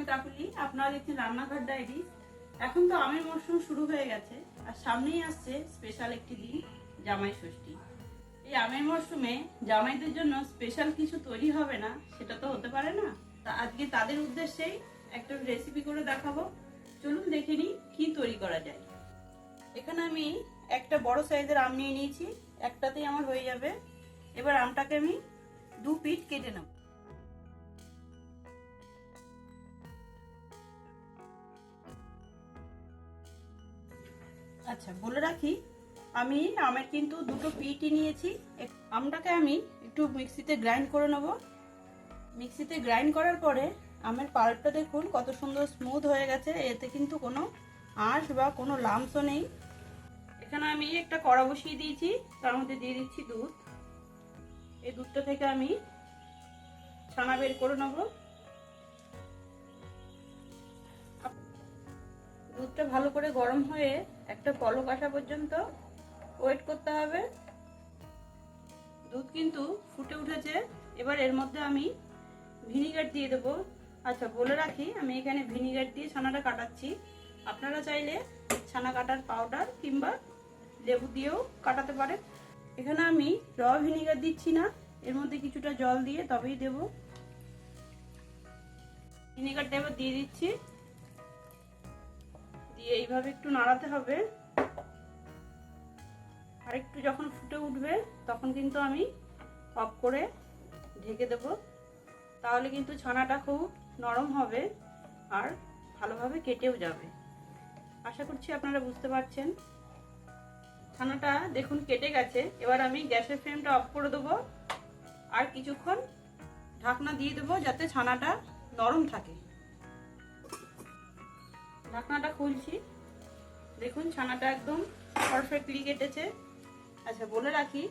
আমি কাকুলি, আপনারা দেখছেন রান্নাঘর ডায়েরি। এখন তো আমের মরশুম শুরু হয়ে গেছে, আর সামনেই আসছে স্পেশাল একটি দিন, জামাই ষষ্ঠী। এই আমের মরশুমে জামাইদের জন্য স্পেশাল কিছু তৈরি হবে না, সেটা তো হতে পারে না। তা আজকে তাদের উদ্দেশ্যেই একটা রেসিপি করে দেখাবো। চলুন দেখে নিই কি তৈরি করা যায়। এখানে আমি একটা বড় সাইজের আম নিয়ে নিয়েছি, একটাতেই আমার হয়ে যাবে। এবার আমটাকে আমি দু পিট কেটে নেব। আচ্ছা বলে রাখি, আমি আমের কিন্তু দুটো পিটি নিয়েছি। আমটাকে আমি একটু মিক্সিতে গ্রাইন্ড করে নেব। মিক্সিতে গ্রাইন্ড করার পরে আমের পাল্পটা দেখুন কত সুন্দর স্মুথ হয়ে গেছে। এতে কিন্তু কোনো আঁশ বা কোনো লামসও নেই। এখানে আমি একটা কড়া বসিয়ে দিয়েছি, তার মধ্যে দিয়ে দিচ্ছি দুধ। এই দুধটা থেকে আমি ছানা বের করে নেব। দুধটা ভালো করে গরম হয়ে একটা পলক আসা পর্যন্ত ওয়েট করতে হবে। দুধ কিন্তু ফুটে উঠেছে। এবার এর মধ্যে আমি ভিনিগার দিয়ে দেবো। আচ্ছা বলে রাখি, আমি এখানে ভিনিগার দিয়ে ছানাটা কাটাচ্ছি। আপনারা চাইলে ছানা কাটার পাউডার কিংবা লেবু দিয়েও কাটাতে পারেন। এখানে আমি র ভিনিগার দিচ্ছি না। এর মধ্যে কিছুটা জল দিয়ে তবেই দেব। ভিনিগারটা এবার দিয়ে দিচ্ছি। এইভাবে একটু নাড়াতে হবে। আর একটু যখন ফুটে উঠবে, তখন কিন্তু আমি অফ করে ঢেকে দেব। তাহলে কিন্তু ছানাটা খুব নরম হবে আর ভালোভাবে কেটেও যাবে। আশা করছি আপনারা বুঝতে পারছেন। ছানাটা দেখুন কেটে গেছে। এবার আমি গ্যাসের ফ্লেমটা অফ করে দেবো। আর কিছুক্ষণ ঢাকনা দিয়ে দেবো যাতে ছানাটা নরম থাকে। ঢাকনাটা খুলছি। দেখুন, ছানাটা একদম পারফেক্টলি কেটেছে। আচ্ছা বলে রাখি,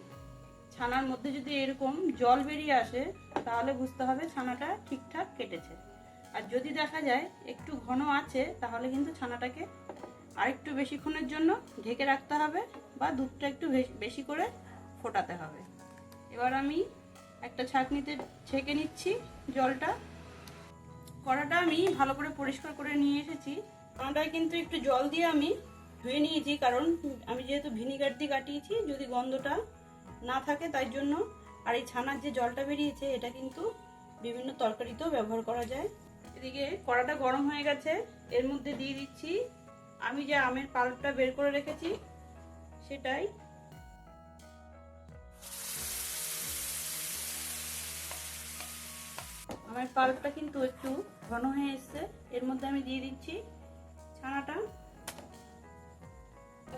ছানার মধ্যে যদি এরকম জল বেরিয়ে আসে, তাহলে বুঝতে হবে ছানাটা ঠিকঠাক কেটেছে। আর যদি দেখা যায় একটু ঘন আছে, তাহলে কিন্তু ছানাটাকে আরেকটু বেশিক্ষণের জন্য ঢেকে রাখতে হবে বা দুধটা একটু বেশি করে ফোটাতে হবে। এবার আমি একটা ছাঁকনিতে ছেঁকে নিচ্ছি জলটা। কড়াটা আমি ভালো করে পরিষ্কার করে নিয়ে এসেছি। কড়াটায় কিন্তু একটু জল দিয়ে আমি ধুয়ে নিয়েছি, কারণ আমি যেহেতু ভিনিগার দিয়ে কাটিয়েছি, যদি গন্ধটা না থাকে তাই জন্য। আর এই ছানার যে জলটা বেরিয়েছে, এটা কিন্তু বিভিন্ন তরকারিতেও ব্যবহার করা যায়। এদিকে কড়াটা গরম হয়ে গেছে, এর মধ্যে দিয়ে দিচ্ছি আমি যে আমের পাল্পটা বের করে রেখেছি, সেটাই। আমার পাল্পটা কিন্তু একটু ঘন হয়ে এসছে, এর মধ্যে আমি দিয়ে দিচ্ছি ছানাটা।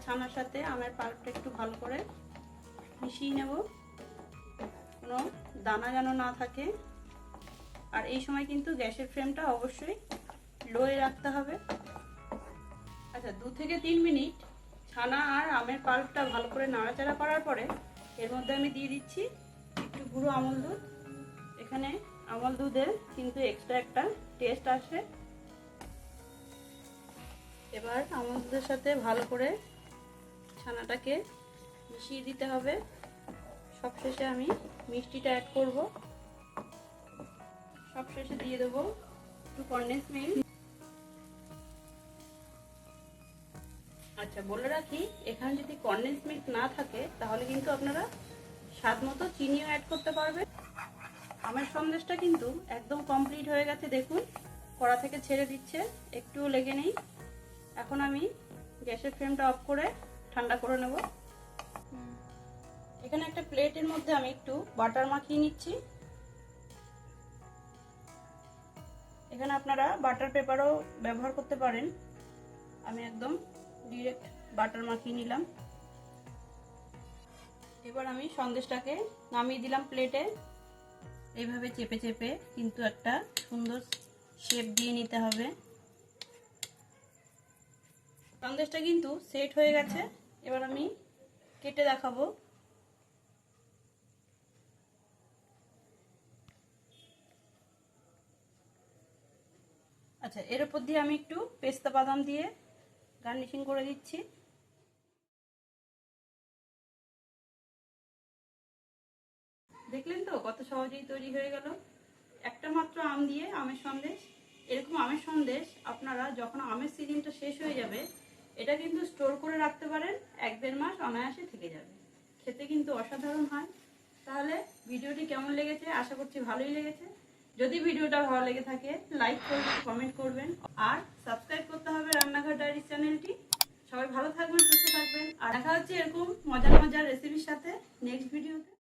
ছানার সাথে আমের পাল্পটা একটু ভালো করে মিশিয়ে নেব। কোনো দানা যেন না থাকে। আর এই সময় কিন্তু গ্যাসের ফ্লেমটা অবশ্যই লোয়ে রাখতে হবে। আচ্ছা দু থেকে তিন মিনিট ছানা আর আমের পাল্পটা ভালো করে নাড়াচাড়া করার পরে এর মধ্যে আমি দিয়ে দিচ্ছি একটু গুঁড়ো আমল দুধ। এখানে আমল দুধের কিন্তু এক্সট্রা একটা টেস্ট আসে। এবার আমল দুধের সাথে ভালো করে ছানাটাকে মিশিয়ে দিতে হবে। সবশেষে আমি মিষ্টিটা অ্যাড করব। সবশেষে দিয়ে দেবো একটু কন্ডেন্স মিল্ক আচ্ছা বলে রাখি, এখানে যদি কন্ডেন্স মিল্ক না থাকে, তাহলে কিন্তু আপনারা স্বাদ মতো চিনিও অ্যাড করতে পারবেন। আমার সন্দেশটা কিন্তু একদম কমপ্লিট হয়ে গেছে, দেখুন। কড়া থেকে ছেড়ে দিচ্ছে, একটুও লেগে নেই। এখন আমি গ্যাসের ফ্লেমটা অফ করে ঠান্ডা করে নেব। এখানে একটা প্লেটের মধ্যে আমি একটু বাটার মাখিয়ে নিচ্ছি। এখানে আপনারা বাটার পেপারও ব্যবহার করতে পারেন। আমি একদম ডিরেক্ট বাটার মাখিয়ে নিলাম। এবার আমি সন্দেশটাকে নামিয়ে দিলাম প্লেটে। এইভাবে চেপে চেপে কিন্তু একটা সুন্দর শেপ দিয়ে নিতে হবে। সন্দেশটা কিন্তু সেট হয়ে গেছে। এবার আমি কেটে দেখাবো। আচ্ছা এর উপর দিয়ে আমি একটু পেস্তা বাদাম দিয়ে গার্নিশিং করে দিচ্ছি। দেখলেন তো কত সহজেই তৈরি হয়ে গেল? একটা মাত্র আম দিয়ে আমের সন্দেশ। এরকম আমের সন্দেশ আপনারা যখন আমের সিজনটা শেষ হয়ে যাবে এটা কিন্তু স্টোর করে রাখতে পারেন, এক দেড় মাস অনায়াসে থেকে যাবে। খেতে কিন্তু অসাধারণ হয়। তাহলে ভিডিওটি কেমন লেগেছে? আশা করছি ভালোই লেগেছে। যদি ভিডিওটা ভালো লেগে থাকে লাইক করবেন কমেন্ট করবেন। আর সাবস্ক্রাইব করতে হবে রান্নাঘর ডায়েরি চ্যানেলটি সবাই ভালো থাকবেন, সুস্থ থাকবেন। আর দেখা হচ্ছে এরকম মজার মজার রেসিপির সাথে নেক্সট ভিডিওতে